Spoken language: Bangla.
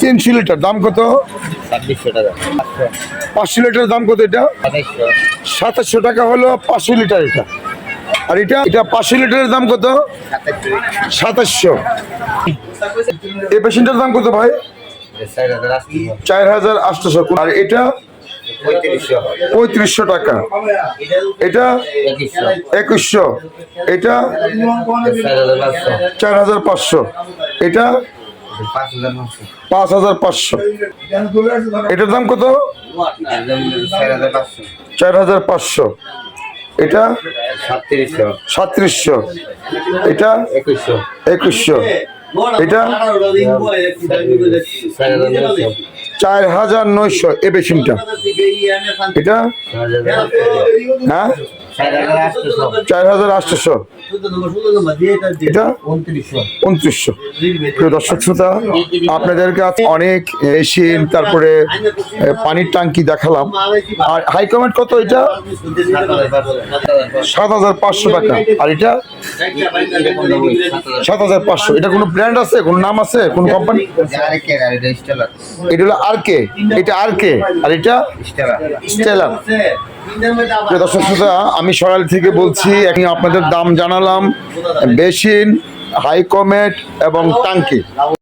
তিনশো লিটার। দাম কত? পাঁচশো লিটার দাম কত এটা? সাতাশশো টাকা হলো পাঁচশো লিটার এটা। আর এটা? এটা পাঁচশো লিটারের দাম কত? সাতাশশো এই পেশেন্টের দাম কত ভাই? চার হাজার আটশোশো আর এটা? পঁয়ত্রিশশো। টাকা। এটা? একুশশো। এটা? চার হাজার পাঁচশো। এটা? পাঁচ হাজার পাঁচশো। এটার দাম কত? চার হাজার পাঁচশো। এটা? সাতত্রিশশো। এটা? একুশশো। এটা? চার হাজার নয়শো। এ বেশিনটা এটা? হ্যাঁ? চার হাজার আটশোশো এটা? উনত্রিশশো। প্রিয় দর্শক শ্রোতা আপনাদের কাছে অনেক এশিয়ান তারপরে পানির টাঙ্কি দেখালাম। আর হাই কমেন্ট কত এটা? সাত হাজার পাঁচশো টাকা। আর এটা? সাত হাজার পাঁচশো। এটা কোনো ব্র্যান্ড আছে? কোনো নাম আছে? কোন কোম্পানি এটা হলো আর কে এটা আর কে আর এটা? স্টেলার। দর্শক শ্রোতা আমি সরাল থেকে বলছি এখন আপনাদের দাম জানালাম বেসিন হাইকমেট এবং টাঙ্কি।